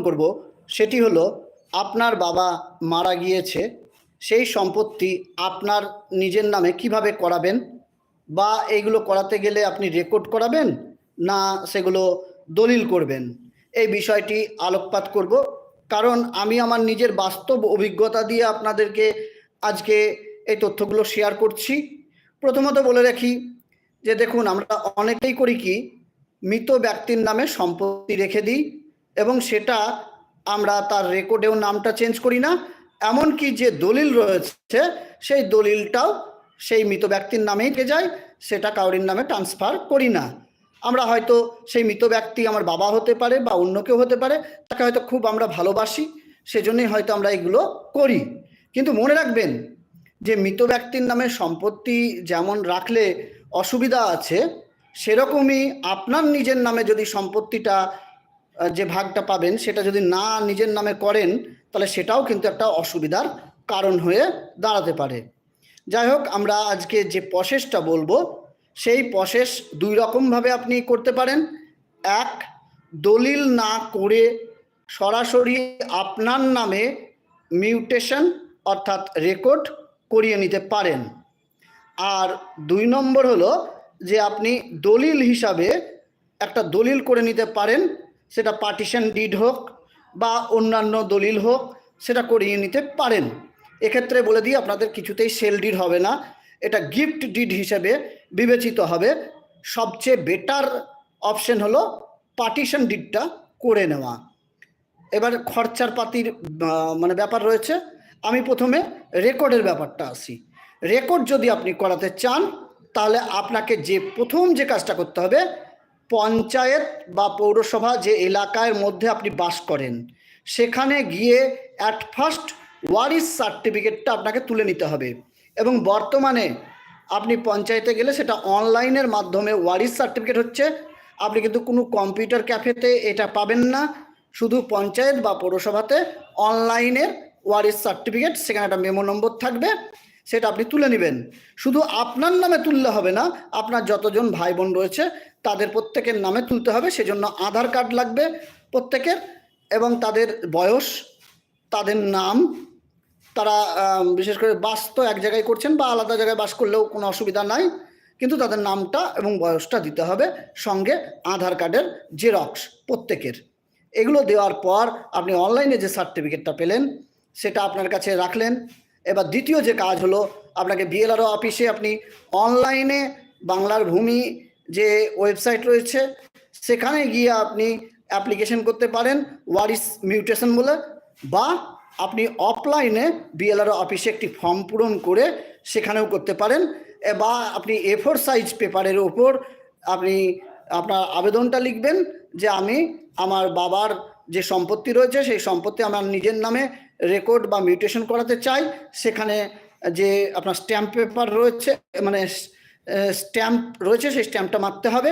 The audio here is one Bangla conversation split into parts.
করব, সেটি হলো আপনার বাবা মারা গিয়েছে, সেই সম্পত্তি আপনার নিজের নামে কীভাবে করাবেন? বা এইগুলো করাতে গেলে আপনি রেকর্ড করাবেন? না সেগুলো দলিল করবেন? এই বিষয়টি আলোকপাত করব, কারণ আমি আমার নিজের বাস্তব অভিজ্ঞতা দিয়ে আপনাদেরকে আজকে এই তথ্যগুলো শেয়ার করছি। প্রথমত বলে রাখি যে দেখুন, আমরা অনেকেই করি কি, মৃত ব্যক্তির নামে সম্পত্তি রেখে দিই এবং সেটা আমরা তার রেকর্ডেও নামটা চেঞ্জ করি না। এমনকি যে দলিল রয়েছে, সেই দলিলটাও সেই মৃত ব্যক্তির নামেই থেকে যায়, সেটা কাউরির নামে ট্রান্সফার করি না। আমরা হয়তো সেই মৃত ব্যক্তি আমার বাবা হতে পারে বা অন্য কেউ হতে পারে, তাকে হয়তো খুব আমরা ভালোবাসি, সেজন্যই হয়তো আমরা এগুলো করি। কিন্তু মনে রাখবেন যে মৃত ব্যক্তির নামে সম্পত্তি যেমন রাখলে অসুবিধা আছে, সেরকমই আপনার নিজের নামে যদি সম্পত্তিটা যে ভাগটা পাবেন, সেটা যদি না নিজের নামে করেন, তাহলে সেটাও কিন্তু একটা অসুবিধার কারণ হয়ে দাঁড়াতে পারে। যাই হোক, আমরা আজকে যে প্রসেসটা বলব, সেই প্রসেস দুই রকমভাবে আপনি করতে পারেন। এক, দলিল না করে সরাসরি আপনার নামে মিউটেশন অর্থাৎ রেকর্ড করিয়ে নিতে পারেন। আর দুই নম্বর হলো যে আপনি দলিল হিসাবে একটা দলিল করে নিতে পারেন সেটা পার্টিশন ডিড হোক বা অন্যান্য দলিল হোক, সেটা করিয়ে নিতে পারেন। এক্ষেত্রে বলে দিই, আপনাদের কিছুতেই সেল ডিড হবে না। এটা গিফট ডিড হিসেবে বিবেচিত হবে। সবচেয়ে বেটার অপশন হলো পার্টিশন ডিডটা করে নেওয়া। এবার খরচার পাতির মানে ব্যাপার রয়েছে। আমি প্রথমে রেকর্ডের ব্যাপারটা আসি। রেকর্ড যদি আপনি করাতে চান, তাহলে আপনাকে যে প্রথম যে কাজটা করতে হবে পঞ্চায়েত বা পৌরসভা যে এলাকার মধ্যে আপনি বাস করেন, সেখানে গিয়ে অ্যাট ফার্স্ট ওয়ারিস সার্টিফিকেটটা আপনাকে তুলে নিতে হবে এবং বর্তমানে আপনি পঞ্চায়েতে গেলে সেটা অনলাইনের মাধ্যমে ওয়ারিস সার্টিফিকেট হচ্ছে। আপনি কিন্তু কোনো কম্পিউটার ক্যাফেতে এটা পাবেন না, শুধু পঞ্চায়েত বা পৌরসভাতে অনলাইনের ওয়ারিস সার্টিফিকেট সেখানে একটা মেমো নম্বর থাকবে, সেটা আপনি তুলে নেবেন। শুধু আপনার নামে তুললে হবে না, আপনার যতজন ভাই বোন রয়েছে তাদের প্রত্যেকের নামে তুলতে হবে, সেজন্য আধার কার্ড লাগবে প্রত্যেকের এবং তাদের বয়স, তাদের নাম, তারা বিশেষ করে বাস তো এক জায়গায় করছেন বা আলাদা জায়গায় বাস করলেও কোনো অসুবিধা নাই, কিন্তু তাদের নামটা এবং বয়সটা দিতে হবে সঙ্গে আধার কার্ডের জেরক্স প্রত্যেকের। এগুলো দেওয়ার পর আপনি অনলাইনে যে সার্টিফিকেটটা পেলেন, সেটা আপনার কাছে রাখলেন। এবার দ্বিতীয় যে কাজ হলো, আপনাকে বিএলআরও অফিসে আপনি অনলাইনে বাংলার ভূমি যে ওয়েবসাইট রয়েছে, সেখানে গিয়ে আপনি অ্যাপ্লিকেশন করতে পারেন ওয়ারিস মিউটেশন বলে, বা আপনি অফলাইনে বিএলআরও অফিসে একটি ফর্ম পূরণ করে সেখানেও করতে পারেন বা আপনি এ ফোর সাইজ পেপারের ওপর আপনি আপনার আবেদনটা লিখবেন যে আমি আমার বাবার যে সম্পত্তি রয়েছে, সেই সম্পত্তি আমার নিজের নামে রেকর্ড বা মিউটেশন করাতে চাই। সেখানে যে আপনার স্ট্যাম্প পেপার রয়েছে মানে স্ট্যাম্প রয়েছে, সেই স্ট্যাম্পটা মারতে হবে।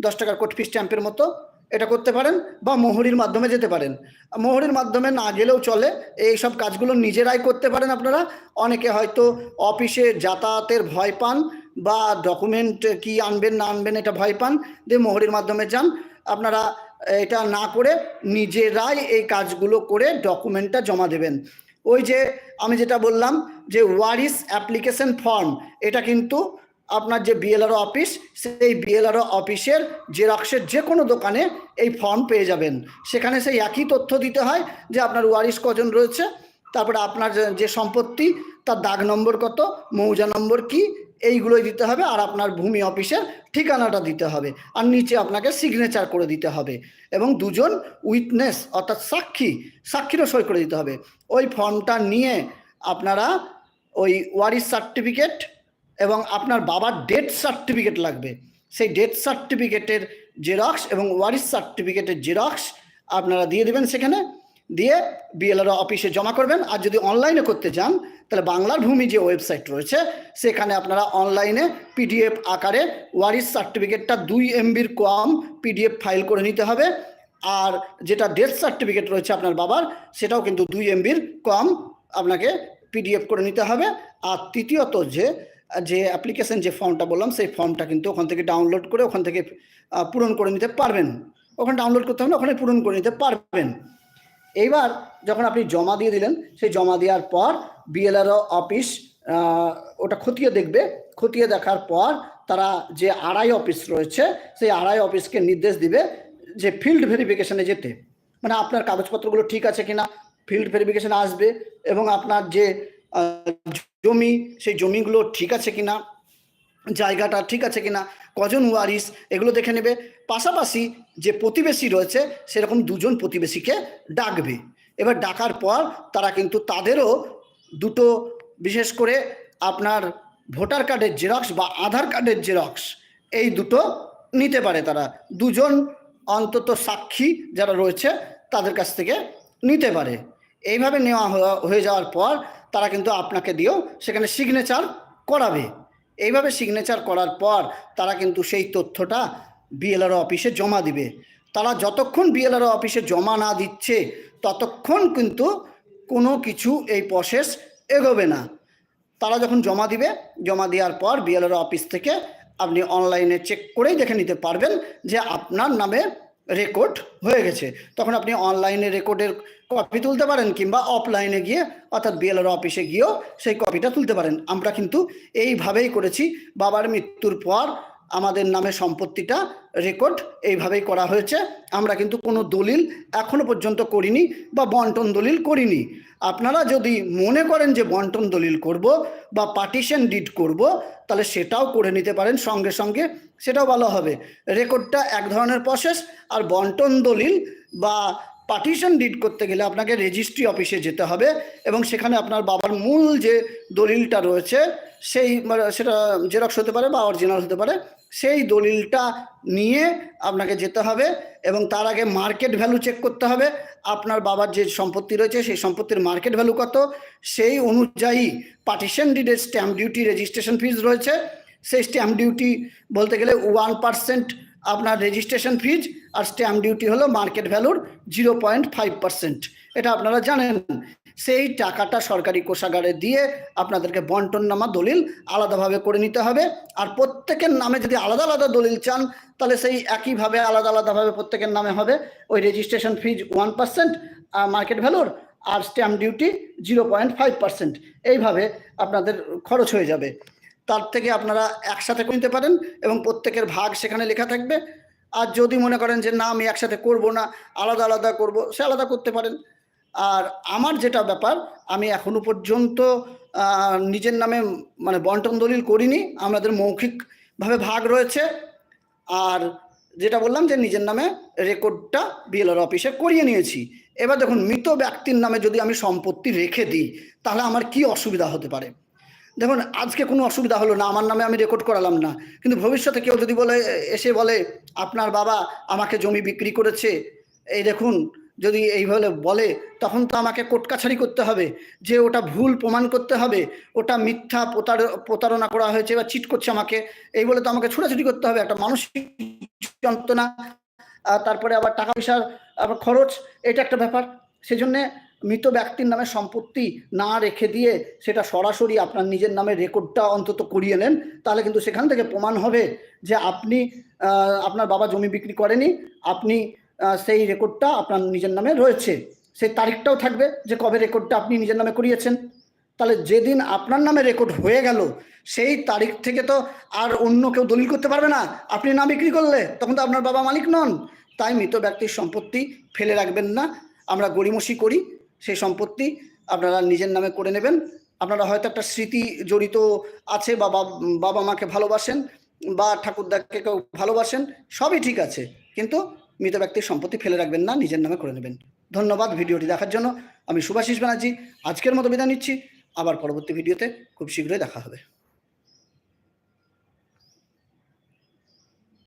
দশ টাকার কোটফি স্ট্যাম্পের মতো। এটা করতে পারেন বা মোহরির মাধ্যমে যেতে পারেন। মোহরির মাধ্যমে না গেলেও চলে। এই সব কাজগুলো নিজেরাই করতে পারেন আপনারা। অনেকে হয়তো অফিসে যাতায়াতের ভয় পান বা ডকুমেন্ট কি আনবেন, না আনবেন, এটা ভয় পান। দিয়ে মোহরির মাধ্যমে যান। আপনারা এটা না করে নিজেরাই এই কাজগুলো করে ডকুমেন্টটা জমা দেবেন। ওই যে আমি যেটা বললাম যে ওয়ারিস অ্যাপ্লিকেশন ফর্ম, এটা কিন্তু আপনার যে বিএলআরও অফিস সেই বিএলআরও অফিসের জেরক্সের যে কোনো দোকানে এই ফর্ম পেয়ে যাবেন। সেখানে সেই একই তথ্য দিতে হয় যে আপনার ওয়ারিস কজন রয়েছে, তারপরে আপনার যে- যে সম্পত্তি, তার দাগ নম্বর কত, মৌজা নম্বর কি, এইগুলোই দিতে হবে আর আপনার ভূমি অফিসের ঠিকানাটা দিতে হবে। আর নিচে আপনাকে সিগনেচার করে দিতে হবে এবং দুজন উইটনেস অর্থাৎ সাক্ষী, সাক্ষীরও সই করে দিতে হবে। ওই ফর্মটা নিয়ে আপনারা ওই ওয়ারিস সার্টিফিকেট এবং আপনার বাবার ডেথ সার্টিফিকেট লাগবে। সেই ডেথ সার্টিফিকেটের জেরক্স এবং ওয়ারিস সার্টিফিকেটের জেরক্স আপনারা দিয়ে দেবেন সেখানে। দিয়ে বিএলআর অফিসে জমা করবেন। আর যদি অনলাইনে করতে চান, তাহলে বাংলার ভূমি যে ওয়েবসাইট রয়েছে, সেখানে আপনারা অনলাইনে পিডিএফ আকারে ওয়ারিস সার্টিফিকেটটা দুই এমবির কম পিডিএফ ফাইল করে নিতে হবে। আর যেটা ডেথ সার্টিফিকেট রয়েছে আপনার বাবার, সেটাও কিন্তু দুই এমবির কম আপনাকে পিডিএফ করে নিতে হবে। আর তৃতীয়ত যে যে অ্যাপ্লিকেশন যে ফর্মটা বললাম, সেই ফর্মটা কিন্তু ওখান থেকে ডাউনলোড করে ওখান থেকে পূরণ করে নিতে পারবেন। ওখানে ডাউনলোড করতে হবে না ওখানে পূরণ করে নিতে পারবেন। এইবার যখন আপনি জমা দিয়ে দিলেন, সেই জমা দেওয়ার পর বিএলআরও অফিস ওটা খতিয়ে দেখবে। খতিয়ে দেখার পর তারা যে আড়াই অফিস রয়েছে, সেই আড়াই অফিসকে নির্দেশ দিবে যে ফিল্ড ভেরিফিকেশনে যেতে। মানে আপনার কাগজপত্রগুলো ঠিক আছে কিনা ফিল্ড ভেরিফিকেশন আসবে এবং আপনার যে জমি, সেই জমিগুলো ঠিক আছে কিনা, জায়গাটা ঠিক আছে কিনা, কজন ওয়ারিস এগুলো দেখে নেবে। পাশাপাশি যে প্রতিবেশী রয়েছে, সেরকম দুজন প্রতিবেশীকে ডাকবে। এবার ডাকার পর তারা কিন্তু তাদেরও দুটো, বিশেষ করে আপনার ভোটার কার্ডের জেরক্স বা আধার কার্ডের জেরক্স, এই দুটো নিতে পারে তারা। দুজন অন্তত সাক্ষী যারা রয়েছে, তাদের কাছ থেকে নিতে পারে। এইভাবে নেওয়া হয়ে যাওয়ার পর তারা কিন্তু আপনাকে দিয়েও সেখানে সিগনেচার করাবে। এইভাবে সিগনেচার করার পর তারা কিন্তু সেই তথ্যটা বিএলআর অফিসে জমা দিবে। তারা যতক্ষণ বিএলআর অফিসে জমা না দিচ্ছে, ততক্ষণ কিন্তু কোনো কিছু এই প্রসেস এগোবে না। তারা যখন জমা দিবে, জমা দেওয়ার পর বিএলআর অফিস থেকে আপনি অনলাইনে চেক করেই দেখে নিতে পারবেন যে আপনার নামে রেকর্ড হয়ে গেছে। তখন আপনি অনলাইনে রেকর্ডের কপি তুলতে পারেন কিংবা অফলাইনে গিয়ে, অর্থাৎ বিএলআর অফিসে গিয়েও সেই কপিটা তুলতে পারেন। আমরা কিন্তু এইভাবেই করেছি। বাবার মৃত্যুর পর আমাদের নামে সম্পত্তিটা রেকর্ড এইভাবেই করা হয়েছে। আমরা কিন্তু কোনো দলিল এখনও পর্যন্ত করিনি বা বন্টন দলিল করিনি। আপনারা যদি মনে করেন যে বন্টন দলিল করব বা পার্টিশন ডিড করব, তাহলে সেটাও করে নিতে পারেন সঙ্গে সঙ্গে, সেটাও ভালো হবে। রেকর্ডটা এক ধরনের প্রসেস আর বন্টন দলিল বা পার্টিশন ডিড করতে গেলে আপনাকে রেজিস্ট্রি অফিসে যেতে হবে এবং সেখানে আপনার বাবার মূল যে দলিলটা রয়েছে সেই মানে সেটা জেরক্স হতে পারে বা অরিজিনাল হতে পারে, সেই দলিলটা নিয়ে আপনাকে যেতে হবে এবং তার আগে মার্কেট ভ্যালু চেক করতে হবে, আপনার বাবার যে সম্পত্তি রয়েছে সেই সম্পত্তির মার্কেট ভ্যালু কত, সেই অনুযায়ী পার্টিশন ডিডের স্ট্যাম্প ডিউটি রেজিস্ট্রেশন ফিজ রয়েছে, সেই স্ট্যাম্প ডিউটি বলতে গেলে ওয়ান পার্সেন্ট আপনার রেজিস্ট্রেশন ফিজ আর স্ট্যাম্প ডিউটি হলো মার্কেট ভ্যালুর জিরো পয়েন্ট ফাইভ পার্সেন্ট এটা আপনারা জানেন। সেই টাকাটা সরকারি কোষাগারে দিয়ে আপনাদেরকে বন্টননামা দলিল আলাদাভাবে করে নিতে হবে। আর প্রত্যেকের নামে যদি আলাদা আলাদা দলিল চান, তাহলে সেই একইভাবে আলাদা আলাদাভাবে প্রত্যেকের নামে হবে। ওই registration fees one percent market ভ্যালুর আর stamp duty zero point five percent এইভাবে আপনাদের খরচ হয়ে যাবে। তার থেকে আপনারা একসাথে নিতে পারেন এবং প্রত্যেকের ভাগ সেখানে লেখা থাকবে। আর যদি মনে করেন যে না, আমি একসাথে করব না, আলাদা আলাদা করব, সে আলাদা করতে পারেন। আর আমার যেটা ব্যাপার, আমি এখনও পর্যন্ত নিজের নামে মানে বন্টন দলিল করিনি, আমাদের মৌখিকভাবে ভাগ রয়েছে। আর যেটা বললাম যে নিজের নামে রেকর্ডটা বিএলআর অফিসে করিয়ে নিয়েছি। এবার দেখুন, মৃত ব্যক্তির নামে যদি আমি সম্পত্তি রেখে দিই, তাহলে আমার কি অসুবিধা হতে পারে? দেখুন, আজকে কোনো অসুবিধা হলো না, আমার নামে আমি রেকর্ড করালাম না। কিন্তু ভবিষ্যতে কেউ যদি বলে, এসে বলে, আপনার বাবা আমাকে জমি বিক্রি করেছে। এই দেখুন, যদি এইভাবে বলে, তখন তো আমাকে কোর্ট কাছারি করতে হবে, যে ওটা ভুল প্রমাণ করতে হবে, ওটা মিথ্যা প্রতার, প্রতারণা করা হয়েছে বা চিট করছে আমাকে, এই বলে তো আমাকে ছোটাছুটি করতে হবে, একটা মানসিক যন্ত্রণা তারপরে আবার টাকা পয়সার আবার খরচ, এটা একটা ব্যাপার। সেজন্যে মৃত ব্যক্তির নামে সম্পত্তি না রেখে দিয়ে সেটা সরাসরি আপনার নিজের নামে রেকর্ডটা অন্তত করিয়ে নেন, তাহলে কিন্তু সেখান থেকে প্রমাণ হবে যে আপনি আপনার বাবা জমি বিক্রি করেনি, আপনি সেই রেকর্ডটা আপনার নিজের নামে রয়েছে। সেই তারিখটাও থাকবে যে কবে রেকর্ডটা আপনি নিজের নামে করিয়েছেন। তাহলে যেদিন আপনার নামে রেকর্ড হয়ে গেল, সেই তারিখ থেকে তো আর অন্য কেউ দলিল করতে পারবে না। আপনি না বিক্রি করলে তখন তো আপনার বাবা মালিক নন। তাই মৃত ব্যক্তির সম্পত্তি ফেলে রাখবেন না। আমরা গড়িমসি করি। সেই সম্পত্তি আপনারা নিজের নামে করে নেবেন। আপনারা হয়তো একটা স্মৃতি জড়িত আছে বা বাবা মাকে ভালোবাসেন বা ঠাকুরদাকে কেউ ভালোবাসেন, সবই ঠিক আছে। কিন্তু মৃত ব্যক্তির সম্পত্তি ফেলে রাখবেন না, নিজের নামে করে নেবেন। ধন্যবাদ ভিডিওটি দেখার জন্য। আমি সুভাষিস ব্যানার্জি, আজকের মতো বিদায় নিচ্ছি। আবার পরবর্তী ভিডিওতে খুব শীঘ্রই দেখা হবে।